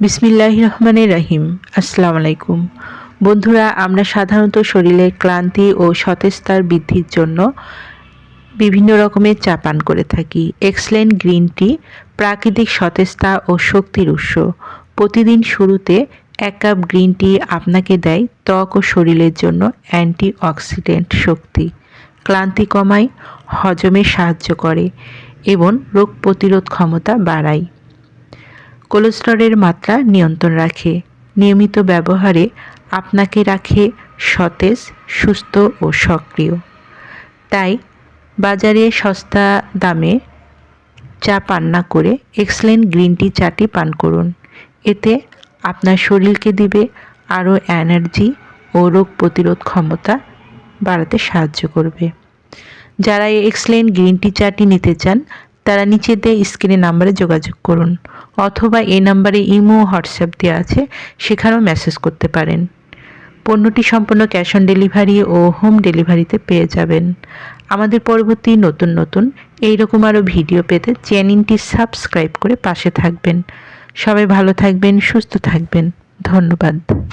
বিসমিল্লাহ রহমানের রহিম। আসসালামু আলাইকুম। বন্ধুরা, আমরা সাধারণত শরীরের ক্লান্তি ও সতেজতার বৃদ্ধির জন্য বিভিন্ন রকমের চা পান করে থাকি। এক্সলেন্ট গ্রিন টি প্রাকৃতিক সতেজতা ও শক্তির উৎস। প্রতিদিন শুরুতে এক কাপ গ্রিন টি আপনাকে দেয় ত্বক ও শরীরের জন্য অ্যান্টি অক্সিডেন্ট শক্তি। ক্লান্তি কমায়, হজমে সাহায্য করে এবং রোগ প্রতিরোধ ক্ষমতা বাড়ায়। কোলেস্টেরলের মাত্রা নিয়ন্ত্রণ রাখে। নিয়মিত ব্যবহারে আপনাকে রাখে সতেজ, সুস্থ ও সক্রিয়। তাই বাজারে সস্তা দামে চা পান না করে এক্সেলেন্ট গ্রিন টি চাটি পান করুন। এতে আপনার শরীরকে দিবে আরও এনার্জি ও রোগ প্রতিরোধ ক্ষমতা বাড়াতে সাহায্য করবে। যারা এই এক্সেলেন্ট গ্রিন টি চাটি নিতে চান, তারা নিচে দেয় স্ক্রিনে নাম্বারে যোগাযোগ করুন। অথবা এই নাম্বারে ইমো, হোয়াটসঅ্যাপ দেওয়া আছে, সেখানেও মেসেজ করতে পারেন। পণ্যটি সম্পূর্ণ ক্যাশ অন ডেলিভারি ও হোম ডেলিভারিতে পেয়ে যাবেন। আমাদের পরবর্তী নতুন নতুন এই রকম আরও ভিডিও পেতে চ্যানেলটি সাবস্ক্রাইব করে পাশে থাকবেন। সবাই ভালো থাকবেন, সুস্থ থাকবেন। ধন্যবাদ।